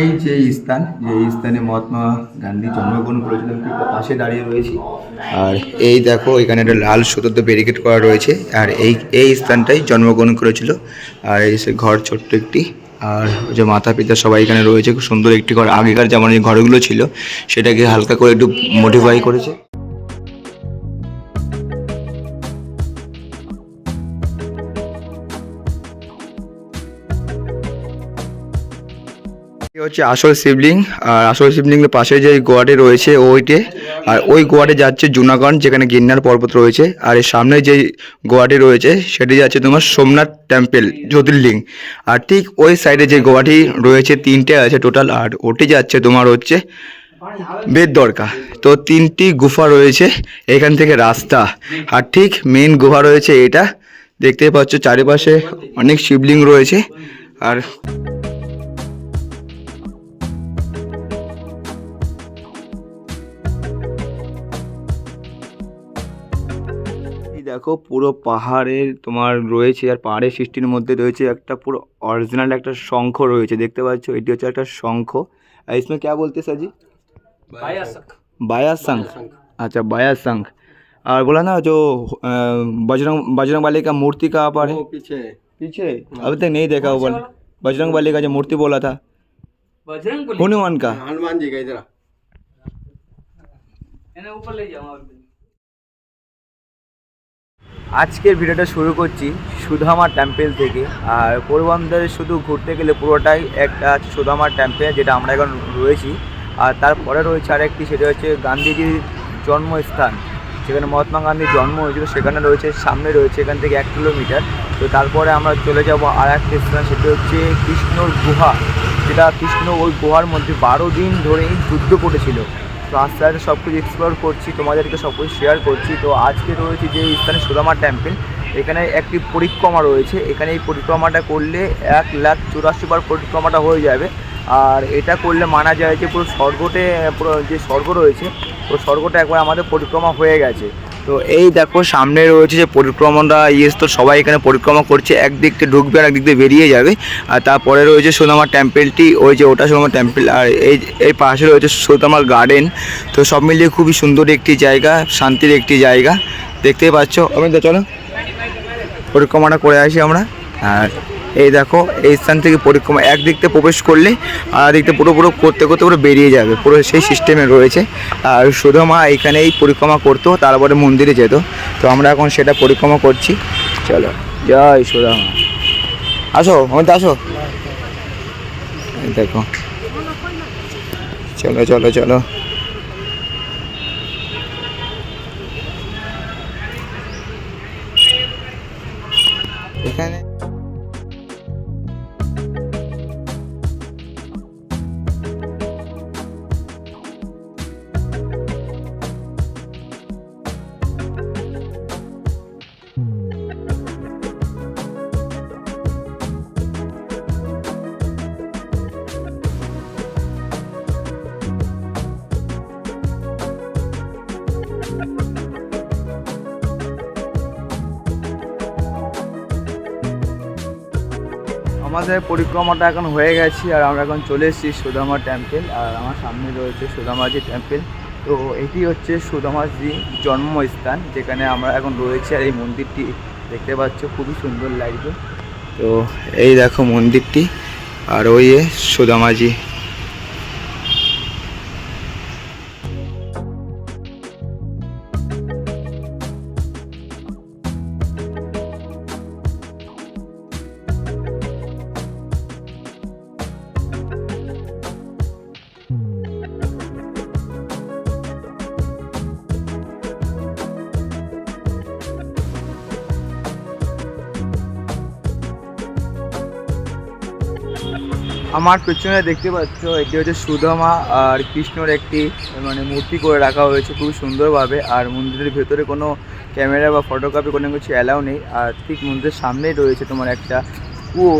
এই যে স্থান, যে স্থানে মহাত্মা গান্ধী জন্মগ্রহণ করেছিলেন, ঠিক পাশে দাঁড়িয়ে রয়েছি। আর এই দেখো, এখানে একটা লাল সুতোতে ব্যারিকেড করা রয়েছে। আর এই এই স্থানটাই জন্মগ্রহণ করেছিল। আর এই ঘর ছোট্ট একটি। আর যে মাতা পিতা সবাই এখানে রয়েছে, খুব সুন্দর একটি ঘর। আগেকার যেমন যে ঘরগুলো ছিল, সেটাকে হালকা করে একটু মডিফাই করেছে। হচ্ছে আসল শিবলিং, আর আসল শিবলিঙ্গের পাশে যে গোয়াটে রয়েছে ওইটে, আর ওই গোয়াটে যাচ্ছে জুনাগঞ্জ, যেখানে গিন্নার পর্বত রয়েছে, আর এর সামনে যে গোয়াটি রয়েছে, সেটি যাচ্ছে তোমার সোমনাথ টেম্পেল জ্যোতির্লিং। আর ঠিক ওই সাইডে যে গোয়াটি রয়েছে, তিনটে আছে টোটাল আর ওটি যাচ্ছে তোমার হচ্ছে বেদ তো তিনটি গুফা রয়েছে এখান থেকে রাস্তা, আর ঠিক মেন গুহা রয়েছে এটা, দেখতে পাচ্ছ চারিপাশে অনেক শিবলিঙ্গ রয়েছে, আর দেখো পুরো পাহাড়ের তোমার রয়েছে আর পাহাড়ের সৃষ্টির মধ্যে রয়েছে একটা পুরো অরিজিনাল একটা শঙ্খ রয়েছে দেখতে পাচ্ছ এটি হচ্ছে একটা শঙ্খ আর इसमें क्या बोलते हैं सर जी बाया शंख अच्छा बाया शंख और बोला ना जो अ, बजरंग बजरंग वाले का मूर्ति कहाँ पर है वो पीछे पीछे अभी तक नहीं देखा वो बोला बजरंग वाले का जो मूर्ति बोला था बजरंग बली हनुमान का हनुमान जी का इधर आ। इन्हें ऊपर ले जाओ और আজকের ভিডিওটা শুরু করছি সুধামা টেম্পেল থেকে। আর পোরবন্দরে শুধু ঘুরতে গেলে পুরোটাই একটা সুধামা টেম্পেল যেটা আমরা এখন রয়েছি। আর তারপরে রয়েছে আরেকটি, সেটা হচ্ছে গান্ধীজির জন্মস্থান। সেখানে মহাত্মা গান্ধীর জন্ম হয়েছিল, সেখানে রয়েছে, সামনে রয়েছে এখান থেকে এক কিলোমিটার। তো তারপরে আমরা চলে যাব আর একটা স্থান, সেটা হচ্ছে কৃষ্ণর গুহা। যেটা কৃষ্ণ ওই গুহার মধ্যে বারো দিন ধরে যুদ্ধ করেছিল। তো আস্তে আস্তে সব কিছু এক্সপ্লোর করছি, তোমাদেরকে সব কিছু শেয়ার করছি। তো আজকে রয়েছে যে স্থানে সুদামা টেম্পল এখানে একটি পরিক্রমা রয়েছে। এখানে এই পরিক্রমাটা করলে এক লাখ চুরাশি বার পরিক্রমাটা হয়ে যাবে। আর এটা করলে মানা যায় যে পুরো স্বর্গটে, পুরো যে স্বর্গ রয়েছে, পুরো স্বর্গটা একবার আমাদের পরিক্রমা হয়ে গেছে। তো এই দেখো, সামনে রয়েছে যে পরিক্রমাটা, ইয়েস তো সবাই এখানে পরিক্রমা করছে একদিক থেকে ঢুকবে আর একদিক দিয়ে বেরিয়ে যাবে। আর তারপরে রয়েছে সোনামা টেম্পেলটি, ওই যে ওটা সোনামা টেম্পেল, আর এই এই পাশে রয়েছে সোনামার গার্ডেন। তো সব মিলিয়ে খুবই সুন্দর একটি জায়গা, শান্তির একটি জায়গা। দেখতেই পাচ্ছ তো চলো। পরিক্রমাটা করে আসি আমরা। আর এই দেখো, এই স্থান থেকে পরিক্রমা, একদিক থেকে প্রবেশ করলে আর দিক থেকে পুরো পুরো করতে করতে পুরো বেরিয়ে যাবে, পুরো সেই সিস্টেমে রয়েছে। আর সুধমা এখানেই পরিক্রমা করতো, তারপরে মন্দিরে যেত। তো আমরা এখন সেটা পরিক্রমা করছি। চলো, জয় সুধমা আসো আমাদের আসো। দেখো। চলো চলো চলো। আমাদের পরিক্রমাটা এখন হয়ে গেছে আর আমরা এখন চলে এসেছি সুদামা টেম্পেল আর আমার সামনে রয়েছে সুদামাজি টেম্পেল তো এটি হচ্ছে সুদামাজি জন্মস্থান যেখানে আমরা এখন রয়েছি আর এই মন্দিরটি দেখতে পাচ্ছ, খুবই সুন্দর লাগবে তো এই দেখো মন্দিরটি আর ওই সুদামাজি আমার পেছনে দেখতে পাচ্ছ, এটি হচ্ছে সুদামা আর কৃষ্ণর একটি মানে মূর্তি করে রাখা হয়েছে খুব সুন্দরভাবে। আর মন্দিরের ভেতরে কোনো ক্যামেরা বা ফটোগ্রাফি কোনো কিছু অ্যালাউ নেই। আর ঠিক মন্দিরের সামনেই রয়েছে তোমার একটা কুয়ো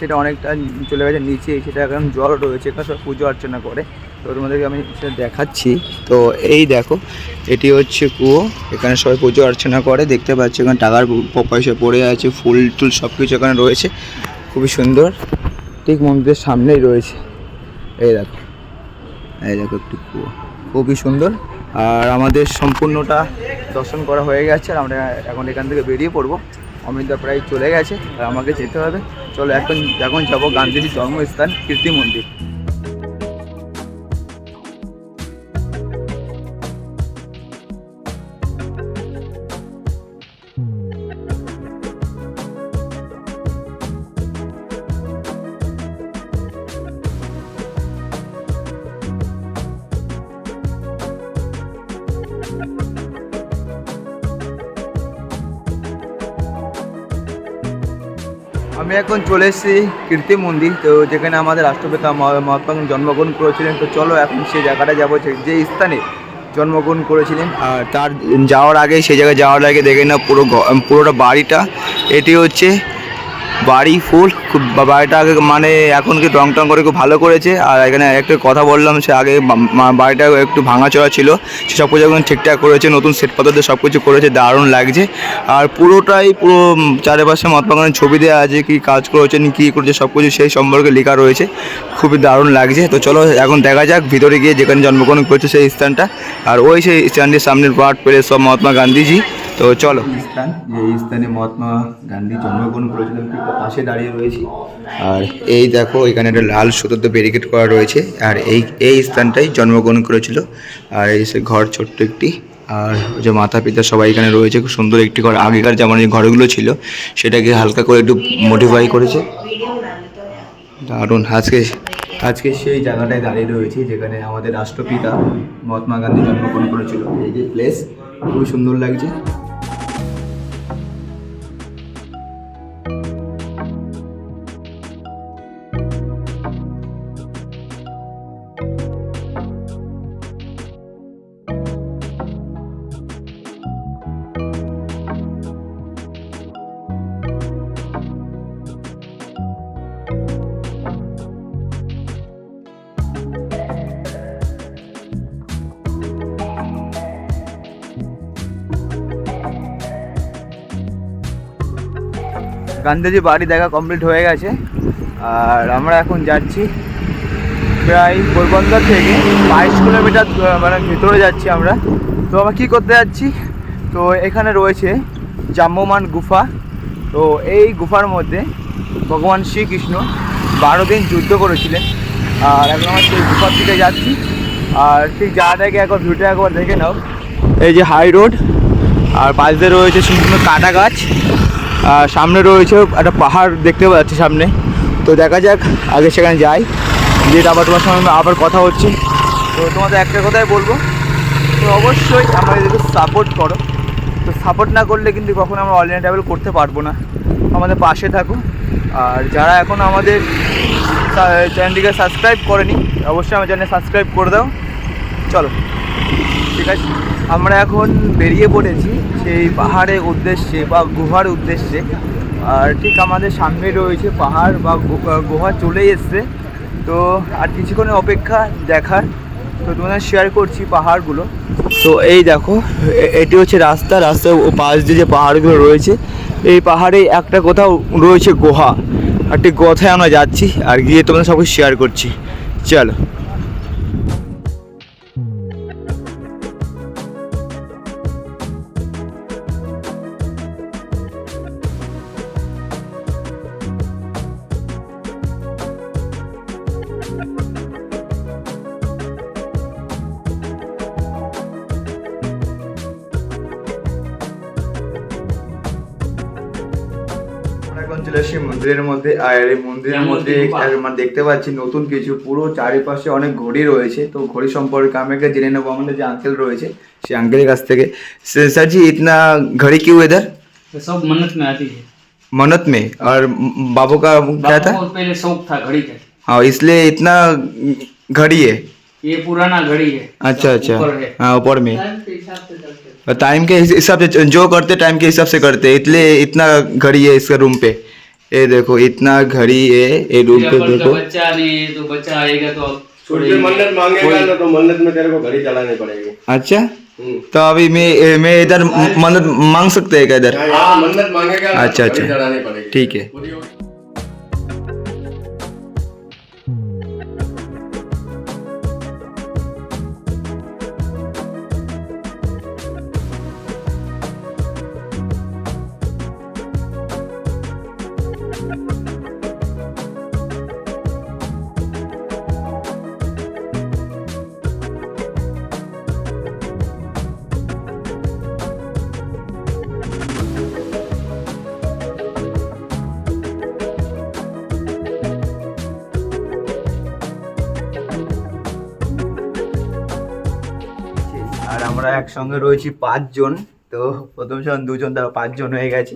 সেটা অনেকটা চলে গেছে নিচে, সেটা এখন জল রয়েছে, এখানে সব পুজো অর্চনা করে। তো তোমাদেরকে আমি সেটা দেখাচ্ছি। তো এই দেখো, এটি হচ্ছে কুয়ো, এখানে সবাই পুজো অর্চনা করে। দেখতে পাচ্ছি এখানে টাকার পয়সা পড়ে আছে, ফুল টুল সব কিছু এখানে রয়েছে। খুবই সুন্দর। ঠিক মন্দিরের সামনেই রয়েছে। এই দেখো। এই দেখো একটু কুয়ো। খুবই সুন্দর। আর আমাদের সম্পূর্ণটা দর্শন করা হয়ে গেছে। আর আমরা এখন এখান থেকে বেরিয়ে পড়ব। অমিতদা প্রায় চলে গেছে। আর আমাকে যেতে হবে। চলো এখন এখন যাব গান্ধীজির জন্মস্থান কীর্তি মন্দির। এখন চলে এসেছি কীর্তি মন্দির, তো যেখানে আমাদের রাষ্ট্রপিতা মহাত্মা গান্ধী জন্মগ্রহণ করেছিলেন। তো চলো এখন সেই জায়গাটা যাব, যে স্থানে জন্মগ্রহণ করেছিলেন। আর তার যাওয়ার আগে, সেই জায়গায় যাওয়ার আগে দেখে না পুরো পুরোটা বাড়িটা। এটি হচ্ছে বাড়ি ফুল বাড়িটা আগে মানে এখন কি রং টং করে খুব ভালো করেছে। আর এখানে একটা কথা বললাম, সে আগে বাড়িটা একটু ভাঙাচোরা ছিল। সে সব কিছু এখন ঠিকঠাক করেছে, নতুন সেট দিয়ে সব কিছু করেছে, দারুণ লাগছে। আর পুরোটাই পুরো চারিপাশে মহাত্মা গান্ধীর ছবি দেওয়া আছে, কী কাজ করেছেন, কী করেছে সব কিছু সেই সম্পর্কে লেখা রয়েছে। খুবই দারুণ লাগছে। তো চলো, এখন দেখা যাক, ভিতরে গিয়ে যেখানে জন্মগ্রহণ করেছে সেই স্থানটা। আর ওই সেই স্থানটির সামনের পার্ট পেলে সব মহাত্মা গান্ধীজি। তো চলো। স্থান যে স্থানে মহাত্মা গান্ধী জন্মগ্রহণ করেছিলেন পাশে দাঁড়িয়ে রয়েছি। আর এই দেখো, এখানে একটা লাল সুতোতে ব্যারিকেড করা রয়েছে। আর এই এই স্থানটাই জন্মগ্রহণ করেছিল। আর এই সে ঘর ছোট্ট একটি। আর যে মাতা পিতা সবাই এখানে রয়েছে, খুব সুন্দর একটি ঘর। আগেকার যেমন যে ঘরগুলো ছিল, সেটাকে হালকা করে একটু মডিফাই করেছে। দারুণ। আজকে আজকে সেই জায়গাটায় দাঁড়িয়ে রয়েছি, যেখানে আমাদের রাষ্ট্রপিতা মহাত্মা গান্ধী জন্মগ্রহণ করেছিল। এই যে প্লেস খুবই সুন্দর লাগছে। গান্ধীজি বাড়ি দেখা কমপ্লিট হয়ে গেছে। আর আমরা এখন যাচ্ছি প্রায় পোরবন্দর থেকে বাইশ কিলোমিটার মানে ভিতরে যাচ্ছি আমরা। তো আমরা কী করতে যাচ্ছি? তো এখানে রয়েছে জাম্যমান গুফা। তো এই গুফার মধ্যে ভগবান শ্রীকৃষ্ণ বারো দিন যুদ্ধ করেছিলেন। আর এখন আমরা সেই গুফার দিকে যাচ্ছি। আর ঠিক যাওয়ার আগে একবার, ভিউটা একবার দেখে নাও। এই যে হাই রোড, আর পাশ দিয়ে রয়েছে সুন্দর কাটা গাছ। সামনে রয়েছে একটা পাহাড় দেখতে পাচ্ছি সামনে। তো দেখা যাক, আগে সেখানে যাই। যেটা আবার তোমার সঙ্গে আবার কথা হচ্ছে। তো তোমাদের একটা কথাই বলব তো অবশ্যই আমাদেরকে সাপোর্ট করো। তো সাপোর্ট না করলে কিন্তু কখনো আমরা অনলাইন ট্রাভেল করতে পারব না। আমাদের পাশে থাকো। আর যারা এখন আমাদের চ্যানেলটিকে সাবস্ক্রাইব করেনি, অবশ্যই আমার চ্যানেল সাবস্ক্রাইব করে দাও। চলো। ঠিক আছে? আমরা এখন বেরিয়ে পড়েছি সেই পাহাড়ের উদ্দেশ্যে বা গুহার উদ্দেশ্যে। আর ঠিক আমাদের সামনে রয়েছে পাহাড় বা গুহা চলে এসছে। তো আর কিছুক্ষণের অপেক্ষা দেখার। তো তোমাদের শেয়ার করছি পাহাড়গুলো। তো এই দেখো এটি হচ্ছে রাস্তা। রাস্তার পাশ দিয়ে যে পাহাড়গুলো রয়েছে, এই পাহাড়ে একটা কোথাও রয়েছে গুহা। আর ঠিক কথায় আমরা যাচ্ছি, আর গিয়ে তোমাদের সব শেয়ার করছি। চলো। এখন চলে এসেছি মন্দিরের মধ্যে আর এই মন্দিরের যেমন মধ্যে দীপা। আর আমরা দেখতে পাচ্ছি নতুন কিছু পুরো চারিপাশে অনেক ঘড়ি রয়েছে তো ঘড়ি সম্পর্কে আমি একটা জেনে নেবো আমাদের যে আঙ্কেল রয়েছে সেই আঙ্কেলের কাছ থেকে স্যার জি इतना घड़ी क्यों इधर तो सब मन्नत में आती है मन्नत में और बाबू का क्या था बापू को पहले शौक था घड़ी का हाँ इसलिए इतना घड़ी है ये पुराना घड़ी है अच्छा अच्छा ऊपर है हाँ ऊपर में टाइम के हिसाब से जो करते टाइम के हिसाब से करते इसलिए इतना घड़ी है इसका रूम पे ये देखो इतना घड़ी है ये रूम पे देखो। बच्चा नहीं तो बच्चा आएगा तो मन्नत मांगेगा ना तो मन्नत में तेरे को घड़ी चलानी पड़ेगी। अच्छा? हम्म। तो अभी मैं मैं इधर मन्नत मांग सकते हैं क्या इधर? हाँ, मन्नत मांगेगा अच्छा, तो अच्छा। ठीक है। हो- আমরা একসঙ্গে রয়েছি পাঁচজন তো প্রথম জন দুজন তারপর পাঁচজন হয়ে গেছে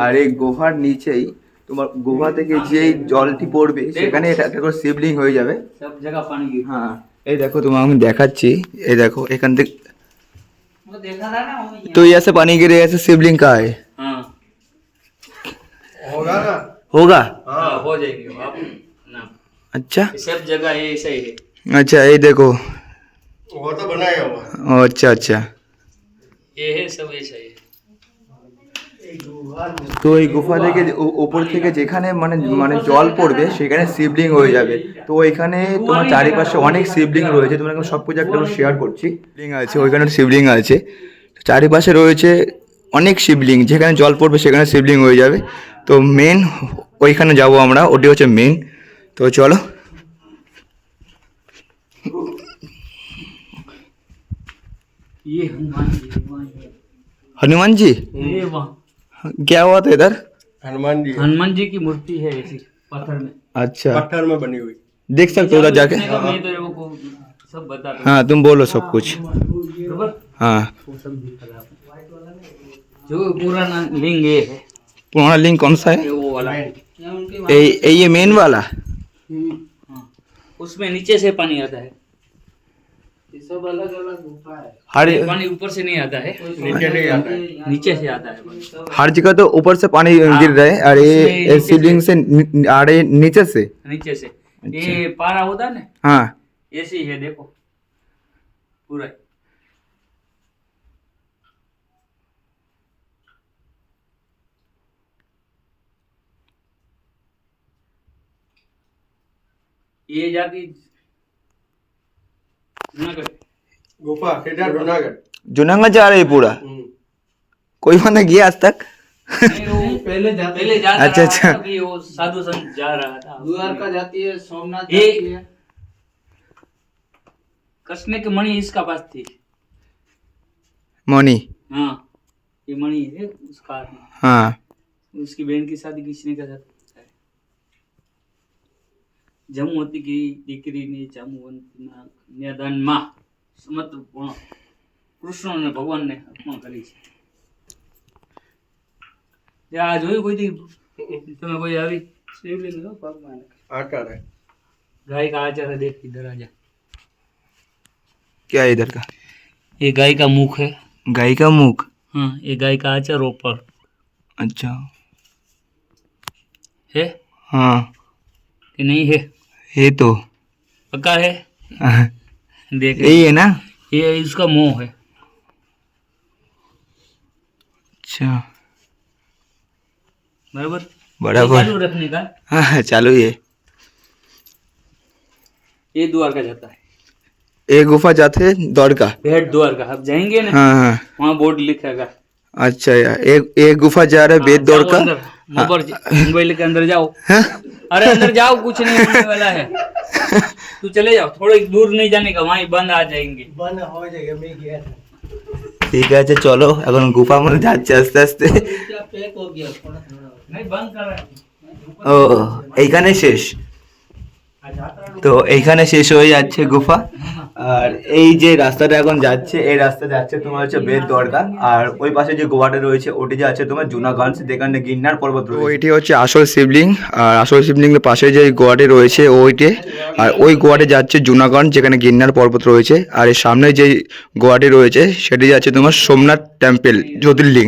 আর এই গুহার নিচেই তোমার গুহা থেকে যে জলটি পড়বে সেখানে এটা একটা করে শিবলিং হয়ে যাবে सब जगह पानी गिर হ্যাঁ এই দেখো তোমাকে আমি দেখাচ্ছি এই দেখো এখান থেকে वो देखा था ना वो तो यहाँ से पानी गिरे ऐसे शिवलिंग का है हाँ होगा ना होगा हाँ हो जाएगी वो आप ना अच्छा ये सब जगह ये ऐसा ही है अच्छा ये देखो वो तो बनाया हुआ है। ओ, अच्छा अच्छा ये है सब ऐसा ही है তো এই গুফা থেকে যে- ও- ওপর থেকে যেখানে মানে মানে জল পড়বে সেখানে শিবলিং হয়ে যাবে তো এখানে তোমার চারিপাশে অনেক শিবলিং রয়েছে তোমার এখন সব কিছু একটা শেয়ার করছি শিবলিং আছে ওইখানে শিবলিং আছে চারিপাশে রয়েছে অনেক শিবলিং যেখানে জল পড়বে সেখানে শিবলিং হয়ে যাবে তো মেন ওইখানে যাব আমরা ওটি হচ্ছে মেন তো চলো ये हनुमान जी वहाँ हनुमान जी? ये वहाँ। क्या हुआ था इधर? हनुमान जी। हनुमान जी की मूर्ति है ऐसी पत्थर में। अच्छा। पत्थर में बनी हुई। देख सकते हो जाके। तो सब बता हाँ तुम बोलो सब कुछ। हाँ। जो पुराना लिंग ये है। पुराना लिंग कौन सा है? ये वो वाला है। ये ये- ये मेन वाला हाँ। उसमें नीचे से पानी आता है। सब अलग अलग गुफा है। हर पानी ऊपर से नहीं आता है नीचे नहीं आता है। नीचे से आता है हर जगह तो ऊपर से पानी गिर रहा है और उसमें ये नीचे शिवलिंग से ये नीचे से। नीचे से। अच्छा। ये पारा होता है ना? हाँ। ऐसे ही है देखो। पूरा। ये जाती जूनागढ़ गुफा जूनागढ़ जूनागढ़ जा रही पूरा। कोई बंदा गया आज तक पहले जाता पहले जाता अच्छा, रहा अच्छा। था, अभी वो साधु संत जा रहा था द्वारका जाती है सोमनाथ जाती है कसने की मणि इसका पास थी मौनी हाँ ये मणि है उसका हाँ उसकी बहन की शादी किसने का था જમુવતી की દીકરીની જામવંતના કન્યાદાનમાં સમર્પણ કૃષ્ણ અને ભગવાનને અર્પણ કરી છે તે આ જોયું કોઈ દી તમે કોઈ આવી શિવલિંગ નો પગમાં નાખે. आता है गाय का आचार देख इधर आ जा क्या है इधर का ये गाय का मुख है गाय का मुख हाँ ये गाय का आचार ऊपर अच्छा है हाँ कि नहीं है ये तो। पक्का है? हाँ, देख यही है ना? ये इसका मुँह है। अच्छा। बराबर? बराबर चालू रखने का। हाँ हाँ, चालू है ये द्वारका जाता है। एक गुफा जाते हैं दौड़ का। भेट द्वारका आप जाएँगे ना? हाँ हाँ। वहाँ बोर्ड लिखेगा। अच्छा यार एक एक गुफा जा रहा है बेद दौड़ जाओ का अंदर, मोबाइल मोबाइल के अंदर जाओ हाँ? अरे अंदर जाओ कुछ नहीं होने वाला है तू चले जाओ थोड़े दूर नहीं जाने का वहीं बंद आ जाएंगे ঠিক আছে চলো এখন গুফার মধ্যে যাচ্ছে আস্তে আস্তে पैक हो गया थोड़ा थोड़ा नहीं बंद कर रहा है ও এইখানে শেষ তো এইখানে শেষ হয়ে যাচ্ছে গুফা আর এই যে রাস্তাটা এখন যাচ্ছে, এই রাস্তা যাচ্ছে তোমার হচ্ছে বেদ দরগা আর ওই পাশে যে গোয়াটা রয়েছে, ওটি যাচ্ছে তোমার জুনাগঞ্জ, যেখানে গিন্নার পর্বত রয়েছে। ওইটি হচ্ছে আসল শিবলিং। আর আসল শিবলিংয়ের পাশে যে গোয়াটি রয়েছে, ওইটি। আর ওই গোয়াটে যাচ্ছে জুনাগঞ্জ, যেখানে গিন্নার পর্বত রয়েছে। আর এর সামনে যে গোয়াটি রয়েছে, সেটি যাচ্ছে তোমার সোমনাথ টেম্পল, জ্যোতির্লিং।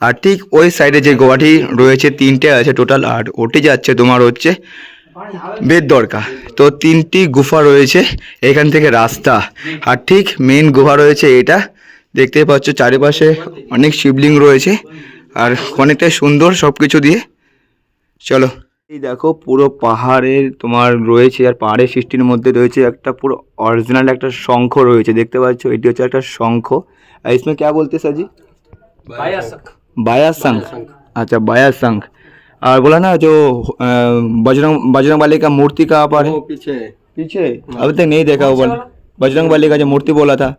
আর ঠিক ওই সাইডে যে গোয়াটি রয়েছে, তিনটে আছে টোটাল। আর ওটি যাচ্ছে তোমার হচ্ছে বেদ দরকার। তো তিনটি গুফা রয়েছে এখান থেকে রাস্তা। আর ঠিক মেন গুহা রয়েছে এটা। দেখতে পাচ্ছ চারিপাশে অনেক শিবলিং রয়েছে। আর অনেকটাই সুন্দর সব কিছু দিয়ে। চলো। এই দেখো পুরো পাহাড়ের তোমার রয়েছে আর পাহাড়ের সৃষ্টির মধ্যে রয়েছে একটা পুরো অরিজিনাল একটা শঙ্খ রয়েছে। দেখতে পাচ্ছ এটি হচ্ছে একটা শঙ্খ। আর ইসমে ক্যা বলতে সাজি বায়াসং আচ্ছা বায়াসং बाया संघ अच्छा बाया संघ और बोला ना जो अ, बजरंग बजरंग वाले का मूर्ति कहाँ पर है वो पीछे है। पीछे अभी तक नहीं देखा वो बोला बजरंग वाले का जो मूर्ति बोला था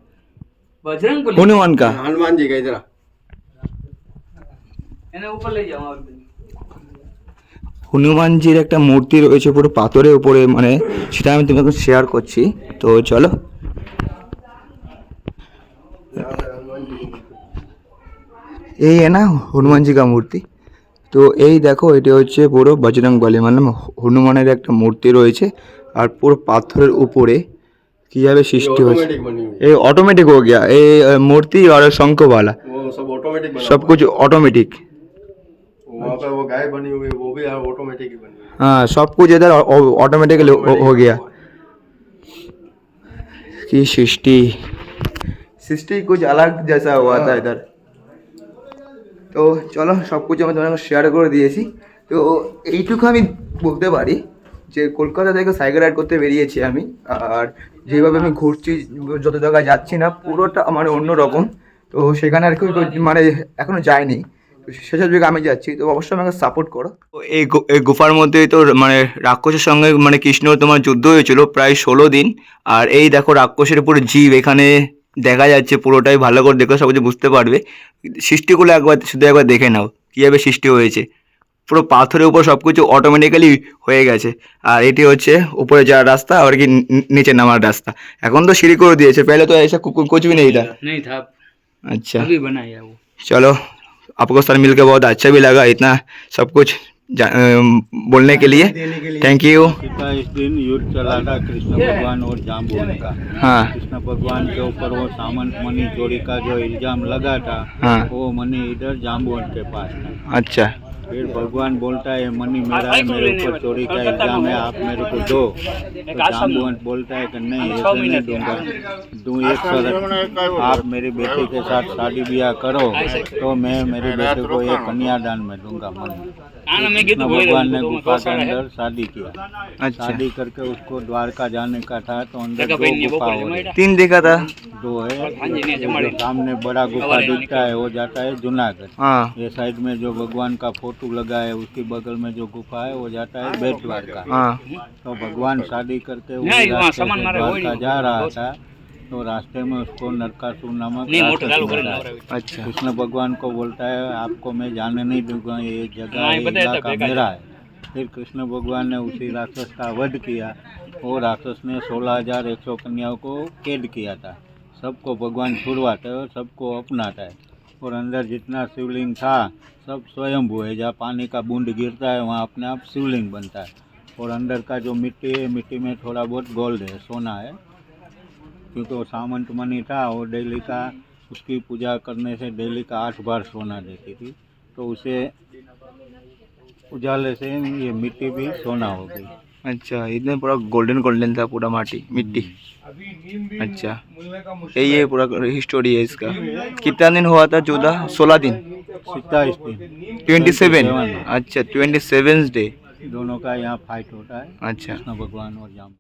बजरंग बली हनुमान का हनुमान जी का इधर इन्हें ऊपर ले जाओ और হনুমানজির একটা মূর্তি রয়েছে পুরো পাথরের উপরে মানে সেটা আমি তোমাকে শেয়ার করছি তো চলো এই है ना হনুমান জি কা মূর্তি তো এই দেখো এটি হচ্ছে পুরো বজরং বলি মানে হনুমানের একটা মূর্তি রয়েছে আর পুরো পাথরের উপরে কিভাবে সৃষ্টি হয়েছে ऑटोमेटिक बनी हुई ये ऑटोमेटिक हो गया ये अ, मूर्ति और शंख वाला है वो सब ऑटोमेटिक बना सब कुछ ऑटोमेटिक हुआ है। वहाँ पे वो गाय बनी हुई है वो भी ऑटोमेटिक ही बनी हुई है हाँ सब कुछ इधर ऑटोमेटिकली हो गया की सृष्टि सृष्टि कुछ अलग जैसा हुआ था इधर তো চলো সব কিছু আমি তোমাকে শেয়ার করে দিয়েছি। তো এইটুকু আমি বলতে পারি যে, কলকাতা থেকে সাইকেল রাইড করতে বেরিয়েছি আমি। আর যেভাবে আমি ঘুরছি, যত জায়গায় যাচ্ছি না, পুরোটা মানে অন্যরকম তো সেখানে আর কি মানে এখনও যায়নি সেসব জায়গায় আমি যাচ্ছি, তো অবশ্যই আমাকে সাপোর্ট করো। এই এই গুফার মধ্যেই তো মানে রাক্ষসের সঙ্গে মানে কৃষ্ণ তোমার যুদ্ধ হয়েছিল প্রায় ষোলো দিন। আর এই দেখো রাক্ষসের উপর জীব, এখানে দেখা যাচ্ছে পুরোটাই ভালো করে দেখো সব কিছু বুঝতে পারবে সৃষ্টিগুলো একবার শুধু একবার দেখে নাও কীভাবে সৃষ্টি হয়েছে পুরো পাথরের উপর সব কিছু অটোমেটিক্যালি হয়ে গেছে আর এটি হচ্ছে উপরে যাওয়ার রাস্তা আর কি নি- নি- নিচে নামার রাস্তা এখন তো সিঁড়ি করে দিয়েছে पहले तो ऐसा कु- कुछ भी नहीं था नहीं था अच्छा अभी बनाया वो चलो आपको सर मिलकर बहुत अच्छा भी लगा इतना सब कुछ जा- अम, बोलने के लिए। थैंक यू इस दिन युद्ध चला था कृष्ण भगवान और जाम्बुन का हाँ। कृष्ण भगवान के ऊपर वो सामंत मनी चोरी का जो इल्ज़ाम लगा था हाँ। वो मनी इधर जाम्बुन के पास था। अच्छा। फिर भगवान बोलता है मनी मेरा है मेरे ऊपर चोरी का इल्ज़ाम है आप मेरे को दो। तो जाम्बुवंत बोलता है कि नहीं ऐसे नहीं दूँगा। दू एक शर्त आप मेरी बेटी के साथ शादी ब्याह करो तो मैं मेरी बेटी को एक कन्यादान में दूँगा मणि। बोल भगवान ने गुफा के अंदर शादी किया। अच्छा। शादी करके उसको द्वारका जाने का था तो अंदर दो गुफा और तीन देखा था? दो है। हाँ सामने बड़ा गुफा दिखता है वो जाता है जूनागढ़। हाँ। ये साइड में जो भगवान का फ़ोटो लगा है उसके बगल में जो गुफा है वो जाता है बेट द्वारका हाँ। तो भगवान शादी करके वो द्वारका जा रहा था। तो रास्ते में उसको नरकासुर नामक नहीं मोटर चालू कर अच्छा। कृष्ण भगवान को बोलता है आपको मैं जाने नहीं दूँगा ये जगह हाँ, इलाका मेरा है। फिर कृष्ण भगवान ने उसी राक्षस का वध किया वो राक्षस ने सोलह हज़ार एक सौ कन्याओं को कैद किया था। सबको भगवान छुड़वाता है और सबको अपनाता है। और अंदर जितना शिवलिंग था सब स्वयंभू है जहाँ पानी का बूंद गिरता है वहाँ अपने आप शिवलिंग बनता है। और अंदर का जो मिट्टी है मिट्टी में थोड़ा बहुत गोल्ड है सोना है। क्योंकि वो सामंत मणि था वो डेली का उसकी पूजा करने से डेली का आठ बार सोना देती थी। तो उसे उजाले से ये मिट्टी भी सोना हो गई। अच्छा इतने पूरा गोल्डन गोल्डन था पूरा माटी मिट्टी। अच्छा यही है पूरा हिस्टोरी है इसका। कितना दिन हुआ था चौदह सोलह दिन? सत्ताईस दिन। ट्वेंटी सेवन अच्छा ट्वेंटी सेवन डे दोनों का यहाँ फाइट होता है। अच्छा। कृष्ण भगवान और जाम